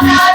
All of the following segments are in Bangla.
আমার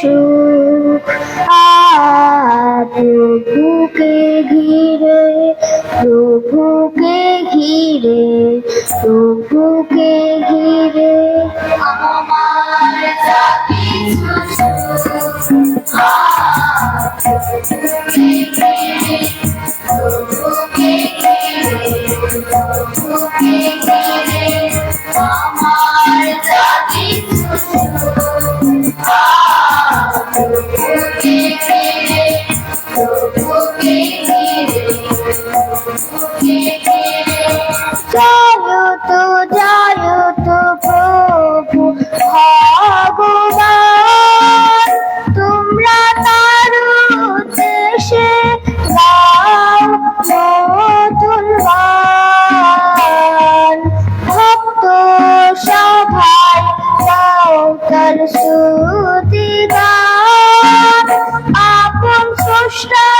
সুখ আজ প্রভুকে ঘিরে Stop.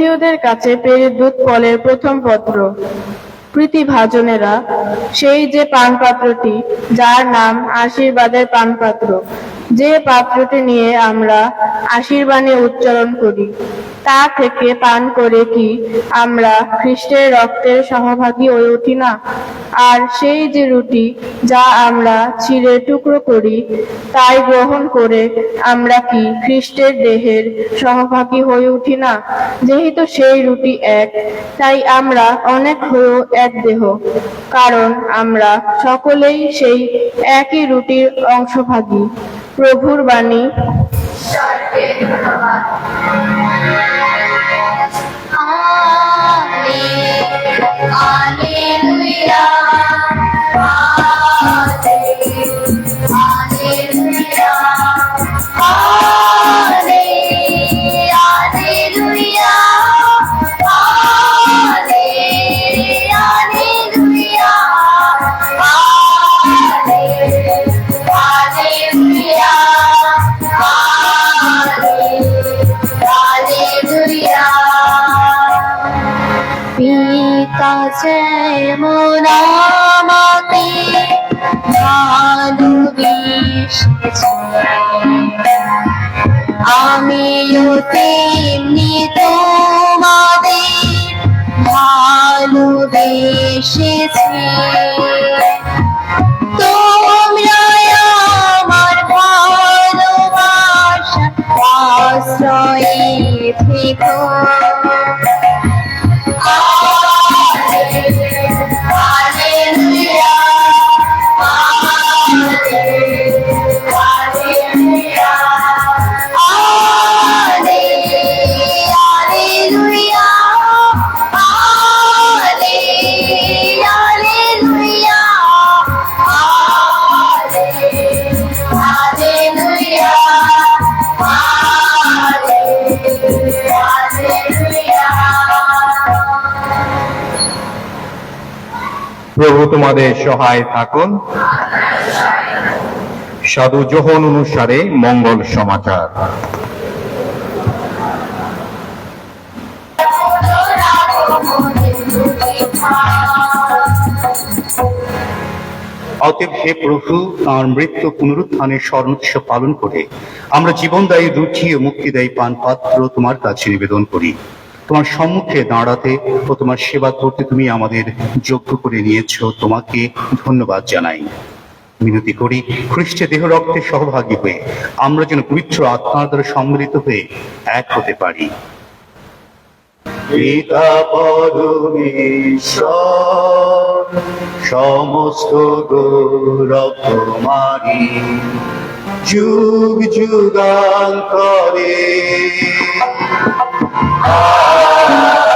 করিন্থীয়দের কাছে প্রেরিত পলের প্রথম পত্র। প্রীতি ভাজনেরা সেই যে পানপাত্রটি, যার নাম আশীর্বাদের পানপাত্র। যে পাত্রটি নিয়ে আমরা আশীর্বাণী উচ্চারণ করি। তা থেকে পান করে কি আমরা খ্রিস্টের রক্তের সহভাগী হয়ে উঠি না? আর সেই যে রুটি যা আমরা ছিঁড়ে টুকরো করি, তাই গ্রহণ করে আমরা কি খ্রিস্টের দেহের সহভাগী হয়ে উঠি না? যেহেতু সেই রুটি এক, তাই আমরা অনেক হয়েও এক দেহ, কারণ আমরা সকলেই সেই একই রুটির অংশভাগী। প্রভুর বাণী পিতা আমিও তেমনি তোমাদের ভালোবেসেছি। তোমরা প্রভু তোমাদের সহায় থাকুন। সাধু যোহন অনুসারে মঙ্গল সমাচার। অতএব হে প্রভু, তাঁর মৃত্যু পুনরুত্থানের স্মরণোৎসব পালন করে। আমরা জীবনদায়ী রুচি ও মুক্তিদায়ী পান পাত্র তোমার কাছে নিবেদন করি। তোমার সম্মুখে দাঁড়াতে ও তোমার সেবা করতে তুমি আমাদের যোগ্য করে নিয়েছো। তোমাকে ধন্যবাদ জানাই। মিনতি করি খ্রিস্টের দেহ রক্তে সহভাগী হয়ে আমরা যেন পবিত্র আত্মার দ্বারা সম্মিলিত হয়ে এক হতে পারি। পিতা পরমেশ্বর, সমস্ত গৌরব তোমারি যুগ যুগান্তরে Oh!